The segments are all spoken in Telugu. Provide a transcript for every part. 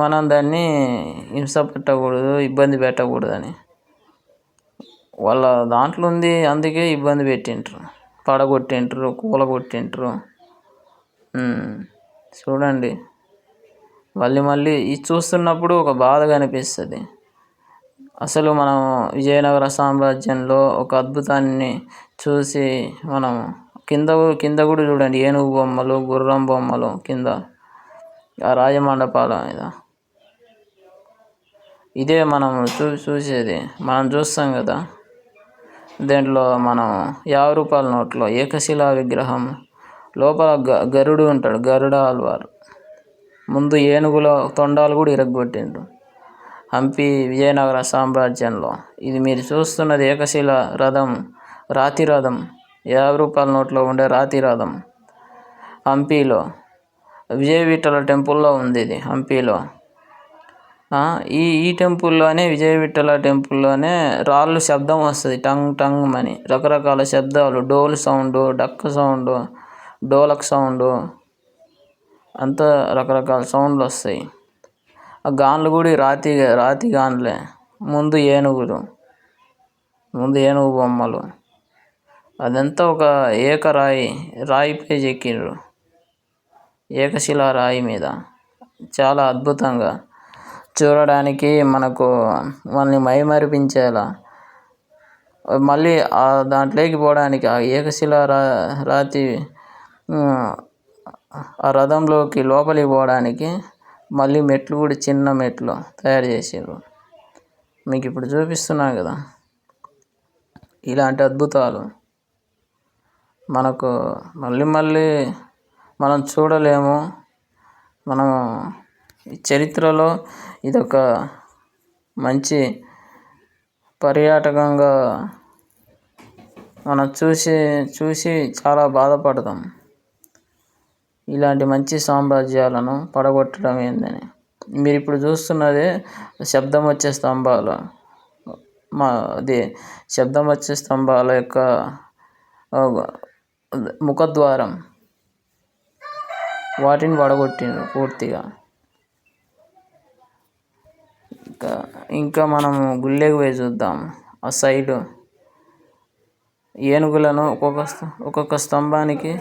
మనం దాన్ని హింస పెట్టకూడదు ఇబ్బంది పెట్టకూడదని. వాళ్ళ దాంట్లో ఉంది అందుకే ఇబ్బంది పెట్టింటారు పడగొట్టింటారు కూలగొట్టింటారు చూడండి. మళ్ళీ మళ్ళీ ఇది చూస్తున్నప్పుడు ఒక బాధ అనిపిస్తుంది అసలు మనం విజయనగర సామ్రాజ్యంలో ఒక అద్భుతాన్ని చూసి మనం కింద కింద కూడా చూడండి. ఏనుగు బొమ్మలు గుర్రం బొమ్మలు కింద. ఆ రాజమండపాల మీద. ఇదే మనం చూ చూసేది. మనం చూస్తాం కదా. దీంట్లో మనం యాభై రూపాయల నోట్లో ఏకశిలా విగ్రహం లోపల గ గరుడు ఉంటాడు గరుడ ఆల్వార్ ముందు ఏనుగుల తొండాలు కూడా ఇరగొట్టిండు హంపి విజయనగర సామ్రాజ్యంలో. ఇది మీరు చూస్తున్నది ఏకశిల రథం రాతి రథం. యాభై రూపాయల నోట్లో ఉండే రాతి రథం హంపీలో. విజయ విఠల టెంపుల్లో ఉంది ఇది హంపీలో. ఈ ఈ టెంపుల్లోనే విజయ విఠల టెంపుల్లోనే రాళ్ళు శబ్దం వస్తుంది. టంగ్ టంగ్ అని రకరకాల శబ్దాలు. డోల్ సౌండ్ డక్క సౌండ్ డోలక్ సౌండ్. అంతా రకరకాల సౌండ్లు వస్తాయి. ఆ గాన్లు కూడా రాతి రాతి గాన్లే. ముందు ఏనుగులు. ముందు ఏనుగు బొమ్మలు. అదంతా ఒక ఏకరాయి రాయిపై చెక్కిండ్రు ఏకశిలా రాయి మీద. చాలా అద్భుతంగా. చూడడానికి మనకు మనల్ని మైమరిపించేలా. మళ్ళీ ఆ దాంట్లోకి పోవడానికి ఆ ఏకశిలా రా రాతి ఆ రథంలోకి లోపలికి పోవడానికి మళ్ళీ మెట్లు కూడా చిన్న మెట్లు తయారు చేసారు మీకు ఇప్పుడు చూపిస్తున్నా కదా. ఇలాంటి అద్భుతాలు. మనకు మళ్ళీ మళ్ళీ మనం చూడలేము. మనం చరిత్రలో ఇదొక మంచి పర్యాటకంగా మనం చూసి చూసి చాలా బాధపడతాం. ఇలాంటి మంచి సామ్రాజ్యాలను పడగొట్టడం ఏందని. మీరు ఇప్పుడు చూస్తున్నదే శబ్దం వచ్చే స్తంభాలు మా అది శబ్దం వచ్చే స్తంభాల యొక్క ముఖద్వారం. వాటిని పడగొట్టిండ్రు పూర్తిగా. ఇంకా ఇంకా మనము గుళ్ళకి పోయి చూద్దాం. ఆ సైడ్ ఏనుగులను ఒక్కొక్క ఒక్కొక్క స్తంభానికి.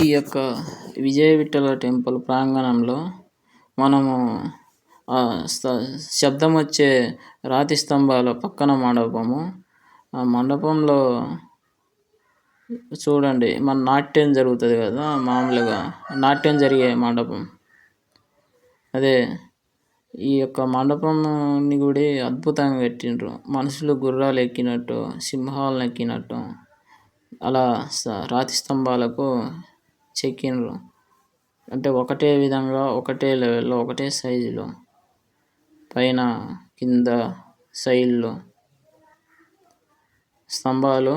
ఈ యొక్క విజయ విఠల టెంపుల్ ప్రాంగణంలో మనము శబ్దం వచ్చే రాతి స్తంభాల పక్కన మండపము. ఆ మండపంలో చూడండి మన నాట్యం జరుగుతుంది కదా మామూలుగా నాట్యం జరిగే మండపం. అదే ఈ యొక్క మండపంని కూడా అద్భుతంగా కట్టిండ్రు. మనుషులు గుర్రాలు ఎక్కినట్టు సింహాలను ఎక్కినట్టు అలా రాతి స్తంభాలకు చెక్కిండ్రు. అంటే ఒకటే విధంగా ఒకటే లెవెల్లో ఒకటే సైజులో పైన కింద సైడ్లో. స్తంభాలు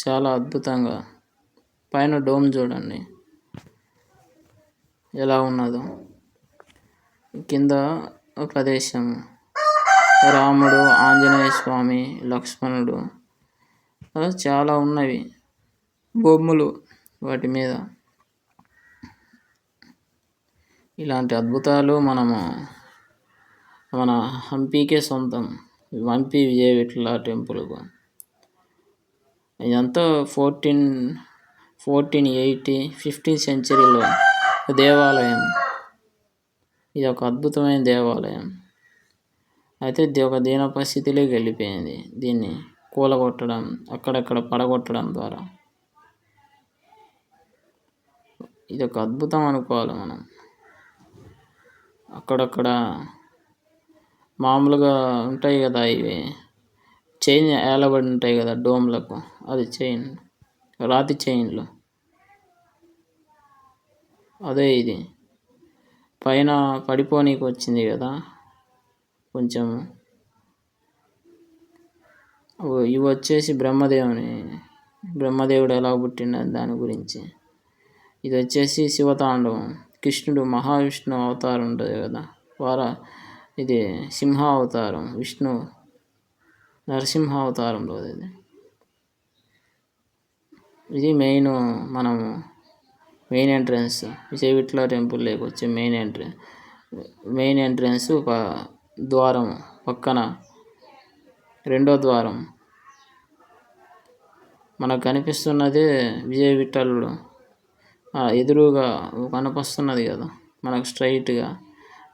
చాలా అద్భుతంగా పైన డోమ్ చూడండి ఎలా ఉన్నదో. కింద ప్రదేశం. రాముడు ఆంజనేయ స్వామి లక్ష్మణుడు. చాలా ఉన్నవి. బొమ్మలు వాటి మీద. ఇలాంటి అద్భుతాలు మనము మన హంపీకే సొంతం. హంపి విజయ విఠల టెంపుల్కు. ఇదంతా ఫోర్టీన్ ఫోర్టీన్ ఎయిటీ ఫిఫ్టీన్ సెంచరీలో దేవాలయం. ఇది ఒక అద్భుతమైన దేవాలయం. అయితే ఒక దీన పరిస్థితిలో వెళ్ళిపోయింది దీన్ని కూలగొట్టడం అక్కడక్కడ పడగొట్టడం ద్వారా. ఇది ఒక అద్భుతం అనుకోవాలి మనం. అక్కడక్కడ మామూలుగా ఉంటాయి కదా ఇవి. చైన్ ఏలబడి ఉంటాయి కదా డోమ్లకు. అది చైన్ రాతి చైన్లు. అదే ఇది. పైన పడిపోనీకి వచ్చింది కదా. కొంచెం ఇవి వచ్చేసి బ్రహ్మదేవుని బ్రహ్మదేవుడు ఎలా పుట్టిండని దాని గురించి. ఇది వచ్చేసి శివతాండవం. కృష్ణుడు మహావిష్ణు అవతారం ఉంటుంది కదా. వార ఇది సింహ అవతారం విష్ణు నరసింహ అవతారంలో ఇది. ఇది మెయిన్ మనము మెయిన్ ఎంట్రన్స్ విజయ టెంపుల్ వచ్చే మెయిన్ ఎంట్రన్స్ మెయిన్ ఎంట్రన్స్ ఒక ద్వారం పక్కన రెండో ద్వారం. మనకు కనిపిస్తున్నది విజయ విఠలుడు ఎదురుగా కనిపిస్తున్నది కదా మనకు స్ట్రైట్గా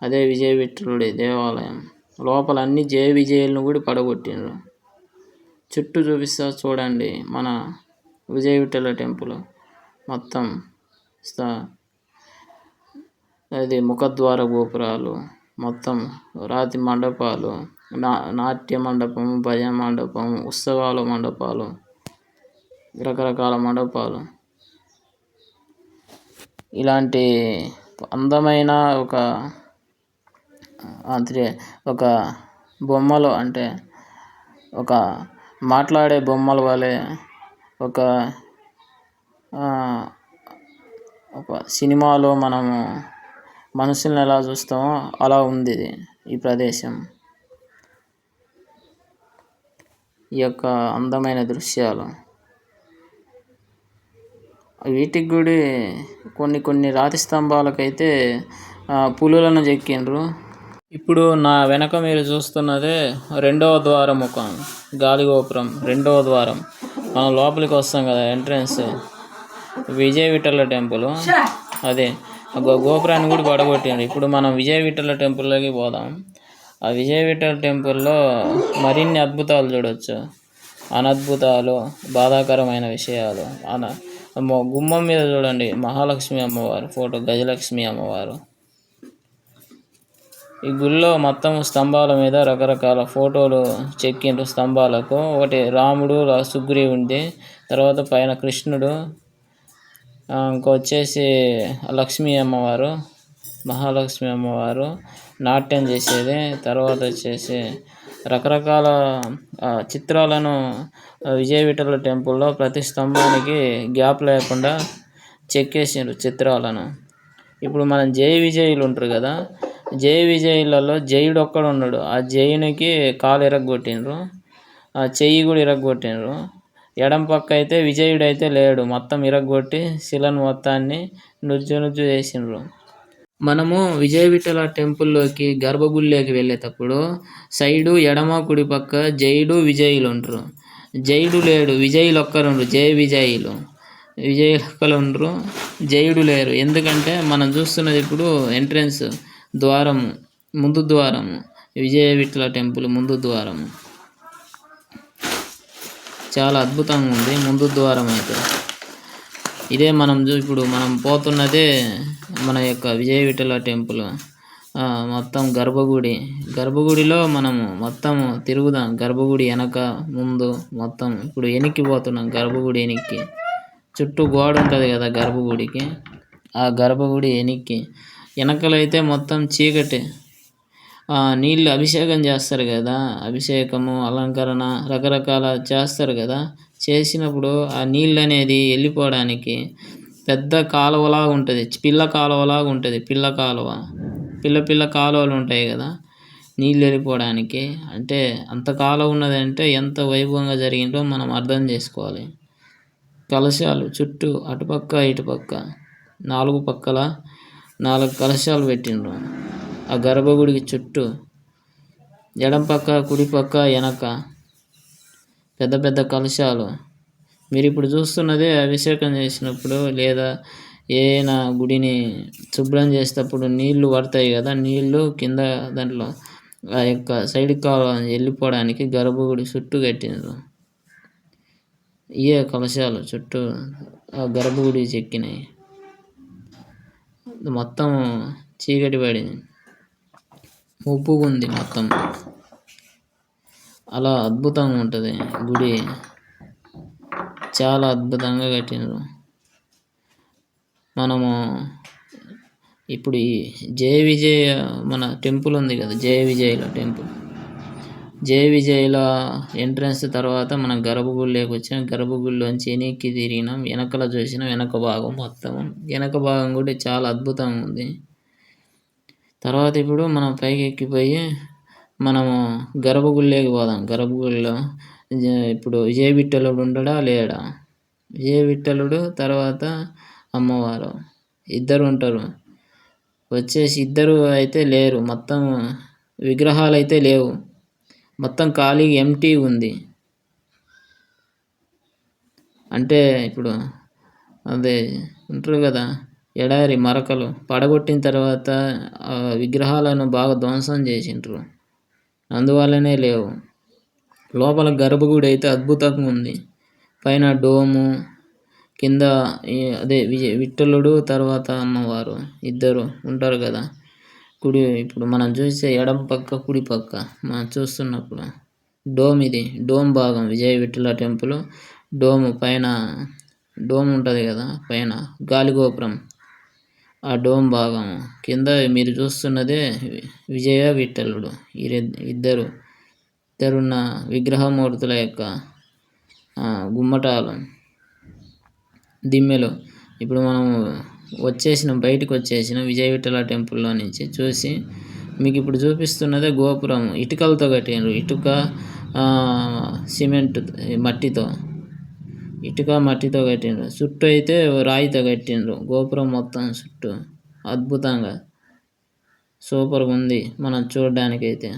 అదే విజయ విఠలుడి దేవాలయం. లోపల అన్ని జయ విజయులను కూడా పడగొట్టిండ్రు. చుట్టూ చూపిస్తా చూడండి మన విజయ విఠల టెంపుల్ మొత్తం స్థా- అది ముఖద్వార గోపురాలు మొత్తం రాతి మండపాలు నా నాట్య మండపం భజన మండపం ఉత్సవాల మండపాలు రకరకాల మండపాలు. ఇలాంటి అందమైన ఒక అంటే ఒక బొమ్మలు అంటే ఒక మాట్లాడే బొమ్మల వలె ఒక ఒక సినిమాలో మనము మనుషుల్ని ఎలా చూస్తామో అలా ఉంది ఇది ఈ ప్రదేశం. ఈ యొక్క అందమైన దృశ్యాలు. వీటికి గుడి కొన్ని కొన్ని రాతి స్తంభాలకైతే పులులను చెక్కిండ్రు. ఇప్పుడు నా వెనక మీరు చూస్తున్నదే రెండవ ద్వారం ఒక గాలిగోపురం రెండవ ద్వారం. మనం లోపలికి వస్తాం కదా ఎంట్రన్స్. విజయ విఠల టెంపుల్. అదే గోపురాన్ని కూడా పడగొట్టిండ్రు. ఇప్పుడు మనం విజయ విఠల టెంపుల్లోకి పోదాం. ఆ విజయ విఠల టెంపుల్లో మరిన్ని అద్భుతాలు చూడొచ్చు. అనద్భుతాలు బాధాకరమైన విషయాలు. అన గుమ్మం మీద చూడండి. మహాలక్ష్మి అమ్మవారు ఫోటో గజలక్ష్మి అమ్మవారు. ఈ గుళ్ళో మొత్తం స్తంభాల మీద రకరకాల ఫోటోలు చెక్కిండ్రు స్తంభాలకు. ఒకటి రాముడు సుగ్రీవునిది. తర్వాత పైన కృష్ణుడు ఇంకొచ్చేసి లక్ష్మీ అమ్మవారు మహాలక్ష్మి అమ్మవారు నాట్యం చేసేది. తర్వాత వచ్చేసి రకరకాల చిత్రాలను విజయ విఠల టెంపుల్లో ప్రతి స్తంభానికి గ్యాప్ లేకుండా చెక్కేసిండ్రు చిత్రాలను. ఇప్పుడు మనం జయ విజయులు ఉంటారు కదా జయ విజయులలో జయుడు ఒక్కడు ఉన్నాడు ఆ జయునికి కాలు ఇరగొట్టినరు ఆ చెయ్యి కూడా ఇరగొట్టినరు ఎడం పక్క అయితే విజయుడైతే లేడు. మొత్తం ఇరగొట్టి శిలను మొత్తాన్ని నుజ్జు నుజ్జు చేసిండ్రు. మనము విజయ విఠల టెంపుల్లోకి గర్భగుడిలోకి వెళ్ళేటప్పుడు సైడు ఎడమ కుడి పక్క జైడు విజయులు ఉంటారు జైడు లేడు విజయులు ఒక్కరుండ్రు జయ విజయులు. విజయులు ఒక్కరు ఉండరు జయుడు లేరు. ఎందుకంటే మనం చూస్తున్నది ఇప్పుడు ఎంట్రన్స్ ద్వారము ముందు ద్వారము. విజయ విఠల టెంపుల్ ముందు ద్వారము. చాలా అద్భుతంగా ఉంది ముందు ద్వారం అయితే. ఇదే మనం చూ ఇప్పుడు మనం పోతున్నదే మన యొక్క విజయ విఠల టెంపుల్ మొత్తం గర్భగుడి. గర్భగుడిలో మనము మొత్తం తిరుగుదాం గర్భగుడి వెనక ముందు మొత్తం. ఇప్పుడు వెనక్కి పోతున్నాం గర్భగుడి వెనక్కి. చుట్టూ గోడ ఉంటుంది కదా గర్భగుడికి. ఆ గర్భగుడి వెనక్కి. వెనకలైతే మొత్తం చీకటి. నీళ్ళు అభిషేకం చేస్తారు కదా. అభిషేకము అలంకరణ రకరకాల చేస్తారు కదా. చేసినప్పుడు ఆ నీళ్ళు అనేది వెళ్ళిపోవడానికి పెద్ద కాలువలాగా ఉంటుంది. పిల్ల కాలువలాగా ఉంటుంది. పిల్ల కాలువ. పిల్ల పిల్ల కాలువలు ఉంటాయి కదా. నీళ్ళు వెళ్ళిపోవడానికి. అంటే అంత కాలువ ఉన్నదంటే ఎంత వైభవంగా జరిగిందో మనం అర్థం చేసుకోవాలి. కలశాలు చుట్టూ అటుపక్క ఇటుపక్క. నాలుగు పక్కల నాలుగు కలశాలు పెట్టిండ్రు. ఆ గర్భగుడికి చుట్టూ ఎడం పక్క కుడి పక్క వెనక పెద్ద పెద్ద కలశాలు. మీరు ఇప్పుడు చూస్తున్నదే అభిషేకం చేసినప్పుడు లేదా ఏదైనా గుడిని శుభ్రం చేసేటప్పుడు నీళ్ళు పడతాయి కదా నీళ్ళు కింద దాంట్లో ఆ యొక్క సైడ్ కాలం వెళ్ళిపోవడానికి గర్భగుడి చుట్టూ కట్టినారు ఇయే కలశాలు చుట్టూ ఆ గర్భగుడి చెక్కినాయి. మొత్తం చీకటి పడింది. ముప్పుగా ఉంది మొత్తం. అలా అద్భుతంగా ఉంటుంది గుడి. చాలా అద్భుతంగా కట్టినారు మనము ఇప్పుడు ఈ జయ విజయ మన టెంపుల్ ఉంది కదా జయ విజయల టెంపుల్. జయ విజయల ఎంట్రన్స్ తర్వాత మనం గర్భగుడిలోకి వచ్చాం గర్భగుడిలోంచి వెనక్కి తిరిగినాం. వెనకల చూసినాం. వెనక భాగం మొత్తం. వెనక భాగం కూడా చాలా అద్భుతంగా ఉంది. తర్వాత ఇప్పుడు మనం పైకి ఎక్కిపోయి మనము గర్భగుడిలోకి పోదాం. గర్భగుడిలో ఇప్పుడు విజయ విఠలుడు ఉండడా? లేడా? విజయ విఠలుడు తర్వాత అమ్మవారు. ఇద్దరు ఉంటారు. వచ్చేసి ఇద్దరు అయితే లేరు. మొత్తం విగ్రహాలు అయితే లేవు. మొత్తం ఖాళీ ఎంటీ ఉంది. అంటే ఇప్పుడు అదే ఉంటారు కదా? ఎడారి మరకలు పడగొట్టిన తర్వాత విగ్రహాలను బాగా ధ్వంసం చేసిండ్రు. అందువల్లనే లేవు. లోపల గర్భగుడి అయితే అద్భుతంగా ఉంది. పైన డోము కింద అదే విజయ విఠలుడు తర్వాత అమ్మవారు ఇద్దరు ఉంటారు కదా. కుడి ఇప్పుడు మనం చూసే ఎడం పక్క కుడి పక్క మనం చూస్తున్నప్పుడు డోమ్ ఇది. డోమ్ భాగం విజయ విఠల టెంపుల్. డోము పైన డోమ్ ఉంటుంది కదా పైన గాలిగోపురం ఆ డోమ్ భాగం కింద మీరు చూస్తున్నదే విజయ విఠలుడు. ఇద్దరు ఇద్దరున్న విగ్రహమూర్తుల యొక్క గుమ్మటాలు దిమ్మెలు. ఇప్పుడు మనం వచ్చేసిన బయటకు వచ్చేసిన విజయ విఠల టెంపుల్లో నుంచి. చూసి మీకు ఇప్పుడు చూపిస్తున్నదే గోపురం ఇటుకలతో కట్టినారు ఇటుక సిమెంట్ మట్టితో. ఇటుక మట్టితో కట్టిండ్రు. చుట్టూ అయితే రాయితో కట్టిండ్రు. గోపురం మొత్తం చుట్టూ. అద్భుతంగా. సూపర్గా ఉంది మనం చూడడానికైతే.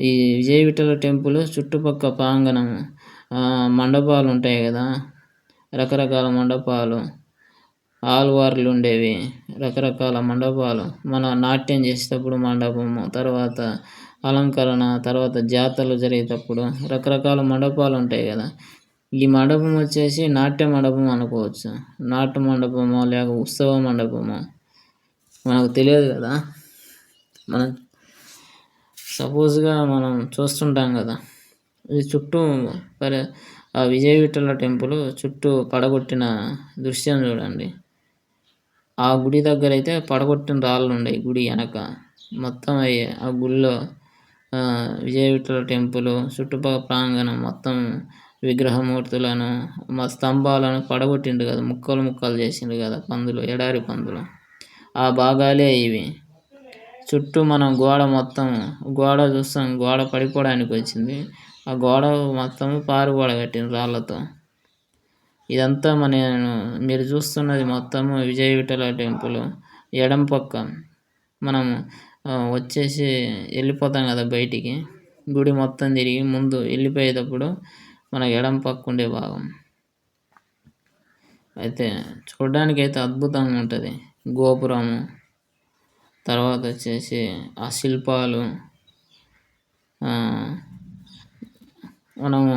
ఈ విజయ విఠల టెంపుల్ చుట్టుపక్క ప్రాంగణం మండపాలు ఉంటాయి కదా. రకరకాల మండపాలు ఆల్వార్లు ఉండేవి రకరకాల మండపాలు. మన నాట్యం చేసేటప్పుడు మండపము తర్వాత అలంకరణ తర్వాత జాతరలు జరిగేటప్పుడు రకరకాల మండపాలు ఉంటాయి కదా. ఈ మండపం వచ్చేసి నాట్య మండపం అనుకోవచ్చు. నాట్య మండపమో లేక ఉత్సవ మండపమో? మనకు తెలియదు కదా. మనం సపోజ్గా మనం చూస్తుంటాం కదా. ఇది చుట్టూ పరి ఆ విజయ విఠల టెంపుల్ చుట్టూ పడగొట్టిన దృశ్యం చూడండి. ఆ గుడి దగ్గర అయితే పడగొట్టిన రాళ్ళు ఉన్నాయి గుడి వెనక. మొత్తం అయ్యే ఆ గుడిలో విజయ విఠల టెంపుల్ చుట్టుపక్కల ప్రాంగణం మొత్తం విగ్రహమూర్తులను మా స్తంభాలను పడగొట్టిండు కదా ముక్కలు ముక్కలు చేసిండు కదా పందులు ఎడారి పందులు. ఆ భాగాలే ఇవి. చుట్టూ మనం గోడ మొత్తం గోడ చూస్తాం గోడ పడిపోవడానికి వచ్చింది. ఆ గోడ మొత్తం పారు గోడ కట్టిన రాళ్ళతో. ఇదంతా మన మీరు చూస్తున్నది మొత్తము విజయ విఠల టెంపుల్. ఎడం పక్క మనం వచ్చేసి వెళ్ళిపోతాం కదా బయటికి. గుడి మొత్తం తిరిగి ముందు వెళ్ళిపోయేటప్పుడు మన ఎడం పక్క ఉండే భాగం. అయితే చూడడానికి అయితే అద్భుతంగా ఉంటుంది. గోపురము తర్వాత వచ్చేసి ఆ శిల్పాలు మనము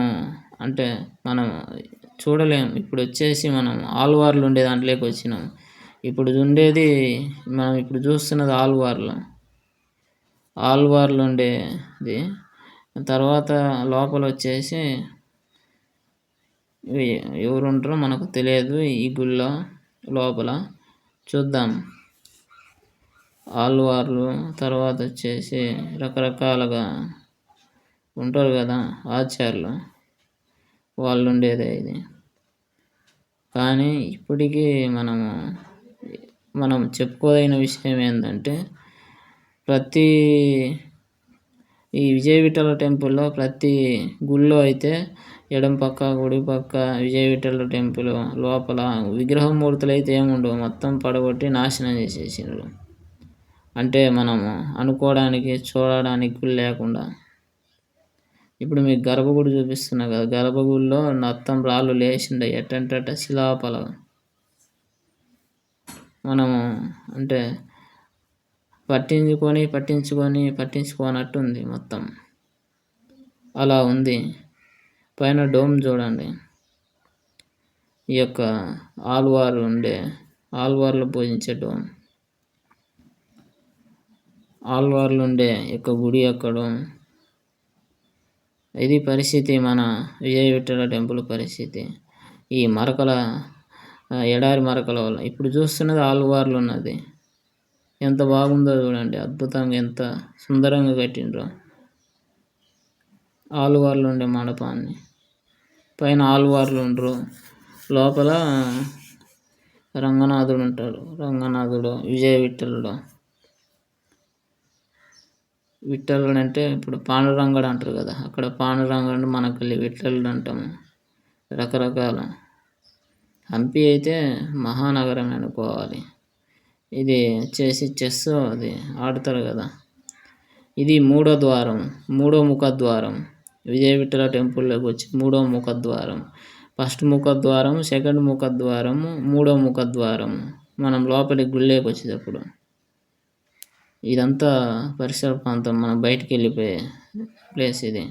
అంటే మనం చూడలేం. ఇప్పుడు వచ్చేసి మనం ఆల్వార్లు ఉండే దాంట్లోకి వచ్చినాం. ఇప్పుడు ఉండేది మనం ఇప్పుడు చూస్తున్నది ఆల్వార్లు ఆల్వార్లు ఉండేది తర్వాత లోపల వచ్చేసి ఎవరు ఉంటారో మనకు తెలియదు ఈ గుళ్ళో లోపల. చూద్దాం. ఆల్వార్లు తర్వాత వచ్చేసి రకరకాలుగా ఉంటారు కదా ఆచార్యులు. వాళ్ళు ఉండేదే ఇది. కానీ ఇప్పటికీ మనము మనం చెప్పుకోదగిన విషయం ఏంటంటే ప్రతి ఈ విజయ విఠల టెంపుల్లో ప్రతి గుళ్ళో అయితే ఎడం పక్క గుడి పక్క విజయ విఠల టెంపుల్ లోపల విగ్రహం మూర్తులు అయితే ఏముండవు మొత్తం పడగొట్టి నాశనం చేసేసినారు అంటే మనము అనుకోవడానికి చూడడానికి లేకుండా. ఇప్పుడు మీకు గర్భగుడి చూపిస్తున్నా కదా. గర్భగుడిలో మొత్తం రాళ్ళు లేచిండే ఎట్టంటే శిలాపల మనము అంటే పట్టించుకొని పట్టించుకొని పట్టించుకోనట్టు ఉంది మొత్తం. అలా ఉంది. పైన డోమ్ చూడండి. ఈ యొక్క ఆల్వార్ ఉండే ఆల్వార్లో పూజించే డోమ్. ఆల్వార్లు ఉండే యొక్క గుడి ఎక్కడం ఇది పరిస్థితి మన విజయ విఠల టెంపుల్ పరిస్థితి. ఈ మరకల ఎడారి మరకల వల్ల. ఇప్పుడు చూస్తున్నది ఆల్వార్లు ఉన్నది. ఎంత బాగుందో చూడండి అద్భుతంగా ఎంత సుందరంగా కట్టిండ్రో. ఆలువార్లు ఉండే మండపాన్ని. పైన ఆలువార్లు ఉండరు. లోపల రంగనాథుడు ఉంటాడు. రంగనాథుడు విజయ విఠలుడు. విఠలుడు అంటే ఇప్పుడు పాండురంగడు అంటారు కదా అక్కడ పాండురంగడు మనకెళ్ళి విఠలుడు అంటాము. రకరకాల. హంపి అయితే మహానగరం అనుకోవాలి. ఇది చేసి చెస్ అది ఆడతారు కదా. ఇది మూడో ద్వారం మూడో ముఖద్వారం. విజయ విఠల టెంపుల్లోకి వచ్చి మూడో ముఖద్వారం. ఫస్ట్ ముఖద్వారం సెకండ్ ముఖద్వారము మూడో ముఖద్వారం. మనం లోపలికి గుళ్ళేకి వచ్చేటప్పుడు. ఇదంతా పరిసర ప్రాంతం మనం బయటికి వెళ్ళిపోయే ప్లేస్ ఇది.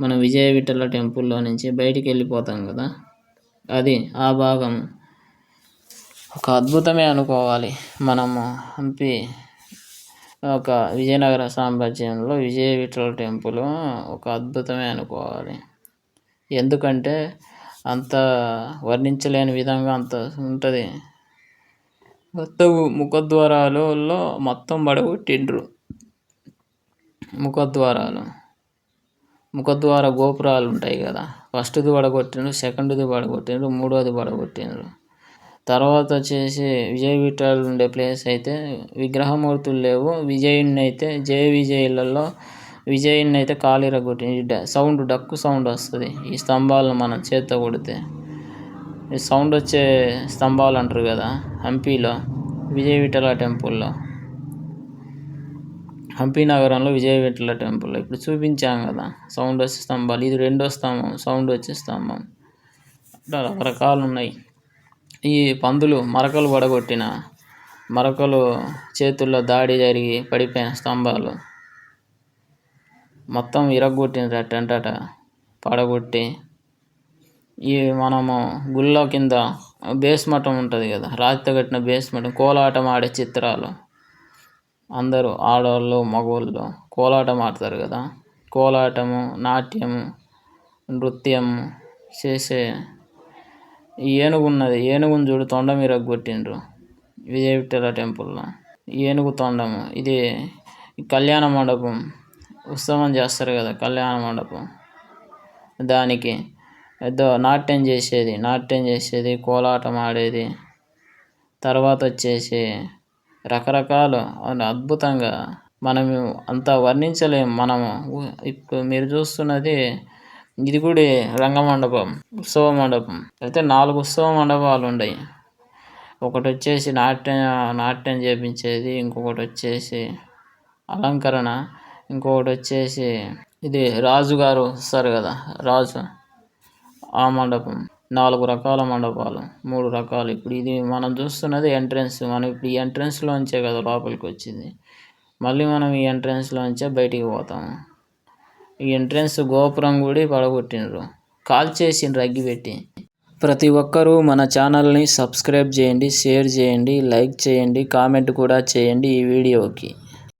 మనం విజయ విఠల టెంపుల్లో నుంచి బయటికి వెళ్ళిపోతాం కదా. అది ఆ భాగం. ఒక అద్భుతమే అనుకోవాలి. మనము హంపి ఒక విజయనగర సామ్రాజ్యంలో విజయ విఠల టెంపుల్ ఒక అద్భుతమే అనుకోవాలి. ఎందుకంటే అంత వర్ణించలేని విధంగా అంత ఉంటుంది. మొత్తం ముఖద్వారాలలో మొత్తం పడగొట్టిండ్రు. ముఖద్వారాలు. ముఖద్వార గోపురాలు ఉంటాయి కదా. ఫస్ట్ది పడగొట్టిండ్రు సెకండ్ది పడగొట్టిండ్రు మూడోది పడగొట్టిండ్రు. తర్వాత వచ్చేసి విజయ విఠాలు ఉండే ప్లేస్ అయితే విగ్రహమూర్తులు లేవు. విజయుని అయితే జయ విజయులలో విజయుని అయితే కాలిరగొట్టి సౌండ్ డక్కు సౌండ్ వస్తుంది. ఈ స్తంభాలను మనం చేత్తో కొడితే. ఈ సౌండ్ వచ్చే స్తంభాలు అంటారు కదా హంపీలో విజయ విఠల టెంపుల్లో. హంపీ నగరంలో విజయ విఠల టెంపుల్. ఇప్పుడు చూపించాం కదా సౌండ్ వచ్చే స్తంభాలు. ఇది రెండో స్తంభం సౌండ్ వచ్చే స్తంభం. అట్లా రకరకాలు ఉన్నాయి ఈ పందులు మరకలు పడగొట్టిన మరకలు చేతుల్లో దాడి జరిగి పడిపోయిన స్తంభాలు మొత్తం ఇరగొట్టిన అట్టంటట పడగొట్టి ఈ మనము గుళ్ళ కింద బేస్ మఠం ఉంటుంది కదా రాతితో కట్టిన బేస్ మఠం కోలాటం ఆడే చిత్రాలు. అందరూ ఆడవాళ్ళు మగవాళ్ళు కోలాటం ఆడతారు కదా. కోలాటము నాట్యము నృత్యము చేసే ఏనుగు ఉన్నది ఏనుగుని చూడు తొండ మీద కొట్టిండ్రు విజయ విఠల టెంపుల్లో. ఏనుగు తొండము. ఇది కళ్యాణ మండపం. ఉత్సవం చేస్తారు కదా కళ్యాణ మండపం. దానికి ఏదో నాట్యం చేసేది. నాట్యం చేసేది కోలాటం ఆడేది. తర్వాత వచ్చేసి రకరకాలు. అద్భుతంగా మనము అంత వర్ణించలేము మనము. ఇప్పుడు మీరు చూస్తున్నది ఇది కూడా రంగమండపం ఉత్సవ మండపం అయితే నాలుగు ఉత్సవ మండపాలు ఉన్నాయి ఒకటి వచ్చేసి నాట్యం నాట్యం చేపించేది ఇంకొకటి వచ్చేసి అలంకరణ ఇంకొకటి వచ్చేసి ఇది రాజుగారు వస్తారు కదా రాజు. ఆ మండపం. నాలుగు రకాల మండపాలు మూడు రకాలు. ఇప్పుడు ఇది మనం చూస్తున్నది ఎంట్రన్స్ మనం ఇప్పుడు ఈ ఎంట్రన్స్లోంచే కదా లోపలికి వచ్చింది. మళ్ళీ మనం ఈ ఎంట్రన్స్లోంచే బయటికి పోతాము. ఈ ఎంట్రన్స్ గోపురం కూడా పడగొట్టినరు కాల్ చేసిండ్రు అగ్గిపెట్టి ప్రతి ఒక్కరూ మన ఛానల్ని సబ్స్క్రైబ్ చేయండి షేర్ చేయండి లైక్ చేయండి కామెంట్ కూడా చేయండి ఈ వీడియోకి.